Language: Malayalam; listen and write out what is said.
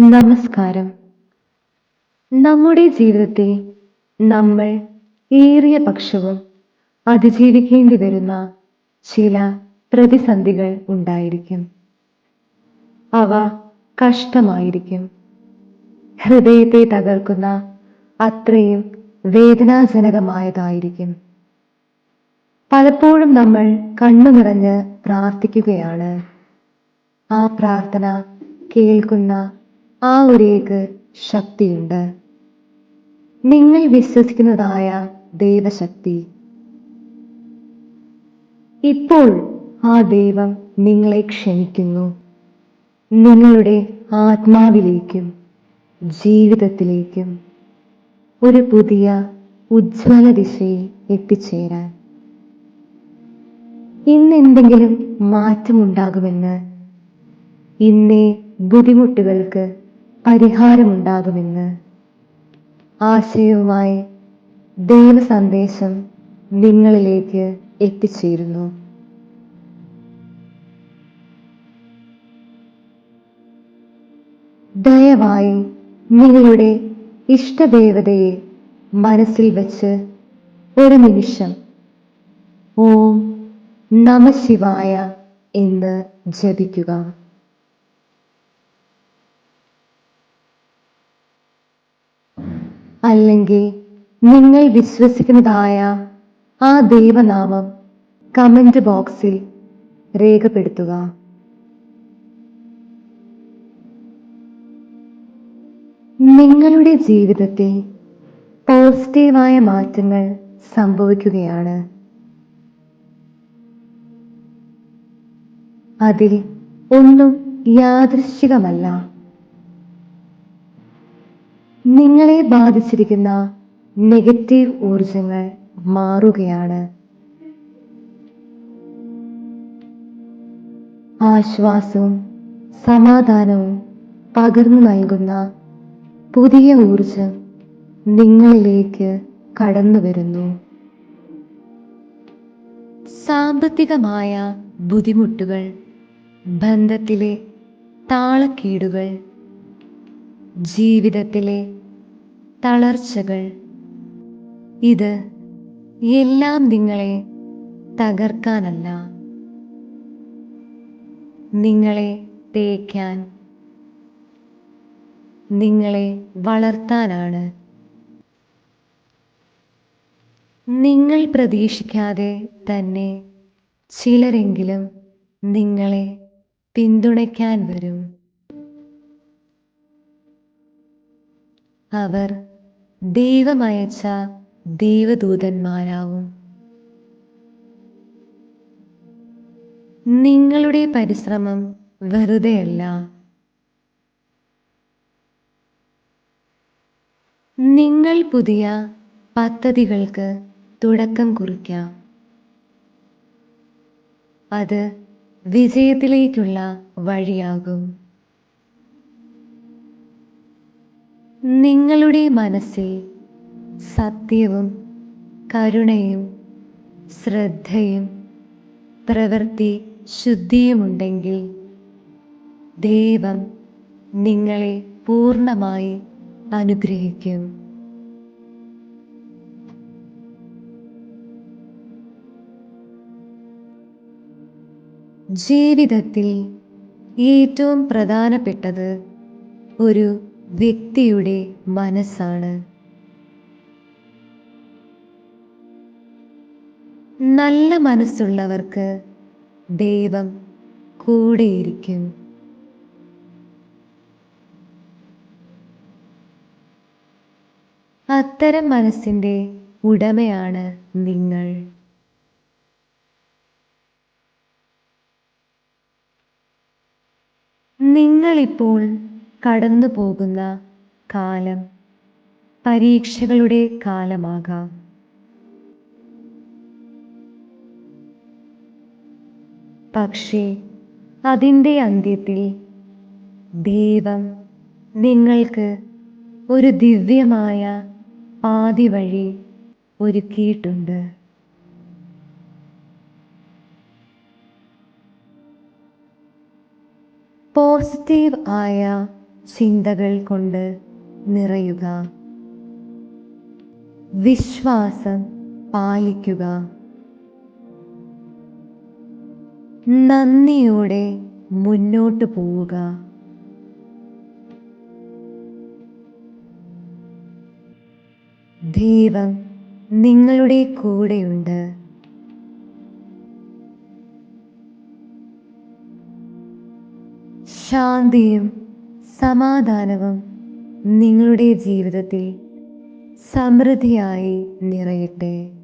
നമസ്കാരം. നമ്മുടെ ജീവിതത്തെ നമ്മൾ ഏറിയ പക്ഷവും അതിജീവിക്കേണ്ടി വരുന്ന ചില പ്രതിസന്ധികൾ ഉണ്ടായിരിക്കും. അവ കഷ്ടമായിരിക്കും. ഹൃദയത്തെ തകർക്കുന്ന അത്രയും വേദനാജനകമായതായിരിക്കും. പലപ്പോഴും നമ്മൾ കണ്ണു നിറഞ്ഞ് പ്രാർത്ഥിക്കുകയാണ്. ആ പ്രാർത്ഥന കേൾക്കുന്ന ആ ഒരേക്ക് ശക്തിയുണ്ട്. നിങ്ങൾ വിശ്വസിക്കുന്നതായ ദൈവശക്തി. ഇപ്പോൾ ആ ദൈവം നിങ്ങളെ ക്ഷണിക്കുന്നു. നിങ്ങളുടെ ആത്മാവിലേക്കും ജീവിതത്തിലേക്കും ഒരു പുതിയ ഉജ്ജ്വല ദിശയിൽ എത്തിച്ചേരാൻ. ഇന്ന് എന്തെങ്കിലും മാറ്റമുണ്ടാകുമെന്ന് ഇന്നേ ബുദ്ധിമുട്ടുകൾക്ക് പരിഹാരമുണ്ടാകുമെന്ന് ആശയവുമായി ദൈവ സന്ദേശം നിങ്ങളിലേക്ക് എത്തിച്ചേരുന്നു. ദയവായി നിങ്ങളുടെ ഇഷ്ടദേവതയെ മനസ്സിൽ വച്ച് ഒരു നിമിഷം ഓം നമശിവായ എന്ന് ജപിക്കുക. അല്ലെങ്കിൽ നിങ്ങൾ വിശ്വസിക്കുന്നതായ ആ ദൈവനാമം കമന്റ് ബോക്സിൽ രേഖപ്പെടുത്തുക. നിങ്ങളുടെ ജീവിതത്തിൽ പോസിറ്റീവായ മാറ്റങ്ങൾ സംഭവിക്കുകയാണ്. അതിൽ ഒന്നും യാദൃശ്ചികമല്ല. നിങ്ങളെ ബാധിച്ചിരിക്കുന്ന നെഗറ്റീവ് ഊർജങ്ങൾ മാറുകയാണ്. ആശ്വാസവും സമാധാനവും പകർന്നു നൽകുന്ന പുതിയ ഊർജം നിങ്ങളിലേക്ക് കടന്നു വരുന്നു. സാമ്പത്തികമായ ബുദ്ധിമുട്ടുകൾ ബന്ധത്തിലെ താളക്കീടുകൾ ജീവിതത്തിലെ തളർച്ചകൾ. ഇത് എല്ലാം നിങ്ങളെ തകർക്കാനല്ല. നിങ്ങളെ തേക്കാൻ നിങ്ങളെ വളർത്താനാണ്. നിങ്ങൾ പ്രതീക്ഷിക്കാതെ തന്നെ ചിലരെങ്കിലും നിങ്ങളെ പിന്തുണയ്ക്കാൻ വരും. അവർ ദൈവമയച്ച ദൈവദൂതന്മാരാവും. നിങ്ങളുടെ പരിശ്രമം വെറുതെയല്ല. നിങ്ങൾ പുതിയ പദ്ധതികൾക്ക് തുടക്കം കുറിക്കാം. അത് വിജയത്തിലേക്കുള്ള വഴിയാകും. നിങ്ങളുടെ മനസ്സിൽ സത്യവും കരുണയും ശ്രദ്ധയും പ്രവൃത്തി ശുദ്ധിയുമുണ്ടെങ്കിൽ ദൈവം നിങ്ങളെ പൂർണമായി അനുഗ്രഹിക്കും. ജീവിതത്തിൽ ഏറ്റവും പ്രധാനപ്പെട്ടത് ഒരു വ്യക്തിയുടെ മനസ്സാണ്. നല്ല മനസ്സുള്ളവർക്ക് ദൈവം കൂടെയിരിക്കും. അത്തരം മനസ്സിന്റെ ഉടമയാണ് നിങ്ങൾ. നിങ്ങളിപ്പോൾ കടന്നു പോകുന്ന കാലം പരീക്ഷകളുടെ കാലമാകാം. പക്ഷേ അതിന്റെ അന്ത്യത്തിൽ ദൈവം നിങ്ങൾക്ക് ഒരു ദിവ്യമായ പാതി വഴി ഒരുക്കിയിട്ടുണ്ട്. പോസിറ്റീവ് ആയ ചിന്തകൾ കൊണ്ട് നിറയുക. വിശ്വാസം പാലിക്കുക. നന്ദിയോടെ മുന്നോട്ട് പോവുക. ദൈവം നിങ്ങളുടെ കൂടെയുണ്ട്. ശാന്തിയും സമാധാനവും നിങ്ങളുടെ ജീവിതത്തിൽ സമൃദ്ധിയായി നിറയട്ടെ.